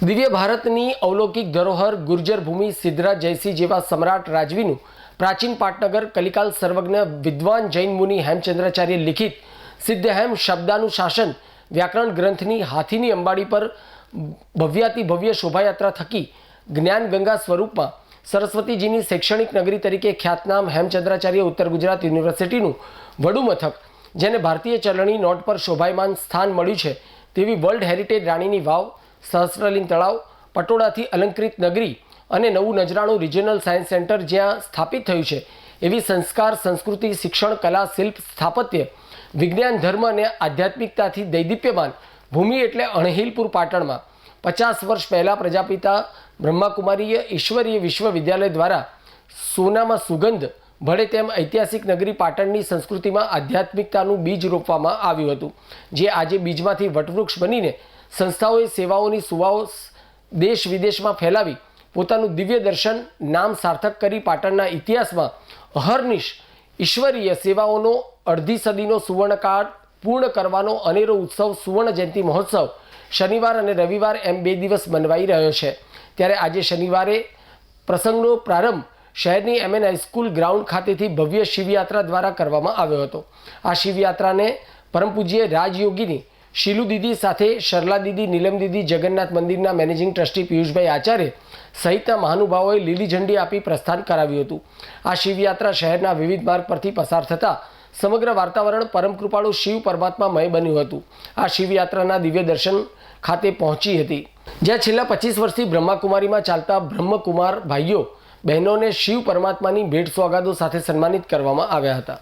દિવ્ય ભારતની અવલૌકિક ધરોહર ગુર્જર ભૂમિ સિદ્ધરા જયસિંહ જેવા સમ્રાટ રાજવીનું પ્રાચીન પાટનગર કલિકાલ સર્વજ્ઞ વિદ્વાન જૈન મુનિ હેમચંદ્રાચાર્ય લિખિત સિદ્ધહેમ શબ્દાનું શાસન વ્યાકરણ ગ્રંથની હાથીની અંબાડી પર ભવ્યાતિ ભવ્ય શોભાયાત્રા થકી જ્ઞાન ગંગા સ્વરૂપમાં સરસ્વતીજીની શૈક્ષણિક નગરી તરીકે ખ્યાતનામ હેમચંદ્રાચાર્ય ઉત્તર ગુજરાત યુનિવર્સિટીનું વડું મથક જેને ભારતીય ચલણી નોટ પર શોભાયમાન સ્થાન મળ્યું છે તેવી વર્લ્ડ હેરિટેજ રાણીની વાવ સહસ્ત્રલિંગ તળાવ, પટોળાથી અલંકૃત નગરી અને નવું નજરાણું રિજિયનલ સાયન્સ સેન્ટર જ્યાં સ્થાપિત થયું છે. એવી સંસ્કાર, સંસ્કૃતિ, શિક્ષણ, કલા, શિલ્પ, સ્થાપત્ય, વિજ્ઞાન, ધર્મ અને આધ્યાત્મિકતાથી દૈદીપ્યમાન ભૂમિ એટલે અણહિલપુર પાટણમાં. પચાસ વર્ષ પહેલાં પ્રજાપિતા બ્રહ્માકુમારીય ઈશ્વરીય વિશ્વવિદ્યાલય દ્વારા સોનામાં સુગંધ, ભળે તેમ ઐતિહાસિક નગરી પાટણની સંસ્કૃતિમાં આધ્યાત્મિકતાનું બીજ રોપવામાં આવ્યું હતું, જે આજે બીજમાંથી વટવૃક્ષ બનીને સંસ્થાઓએ સેવાઓની સુવાઓ દેશ વિદેશમાં ફેલાવી પોતાનું દિવ્ય દર્શન નામ સાર્થક કરી પાટણના ઇતિહાસમાં અહર્નિશ ઈશ્વરીય સેવાઓનો અડધી સદીનો સુવર્ણકાળ પૂર્ણ કરવાનો અનેરો ઉત્સવ સુવર્ણ જયંતિ મહોત્સવ શનિવાર અને રવિવાર એમ બે દિવસ મનવાઈ રહ્યો છે. ત્યારે આજે શનિવારે પ્રસંગનો પ્રારંભ શહેરની એમએન હાઈસ્કૂલ ગ્રાઉન્ડ ખાતેથી ભવ્ય શિવયાત્રા દ્વારા કરવામાં આવ્યો હતો. આ શિવયાત્રાને પરમ પૂજ્ય રાજયોગીની શીલુ દીદી સાથે શરલા દીદી, નીલમ દીદી, જગન્નાથ મંદિરના મેનેજિંગ ટ્રસ્ટી પિયુષભાઈ આચાર્ય સહિતના મહાનુભાવોએ લીલી ઝંડી આપી પ્રસ્થાન કરાવ્યું હતું. આ શિવયાત્રા શહેરના વિવિધ માર્ગ પરથી પસાર થતાં સમગ્ર વાતાવરણ પરમકૃપાળુ શિવ પરમાત્મામય બન્યું હતું. આ શિવયાત્રાના દિવ્ય દર્શન ખાતે પહોંચી હતી. જ્યાં છેલ્લા પચીસ વર્ષથી બ્રહ્માકુમારીમાં ચાલતા બ્રહ્મકુમાર ભાઈઓ, બહેનોને શિવ પરમાત્માની ભેટ સોગાદો સાથે સન્માનિત કરવામાં આવ્યા હતા.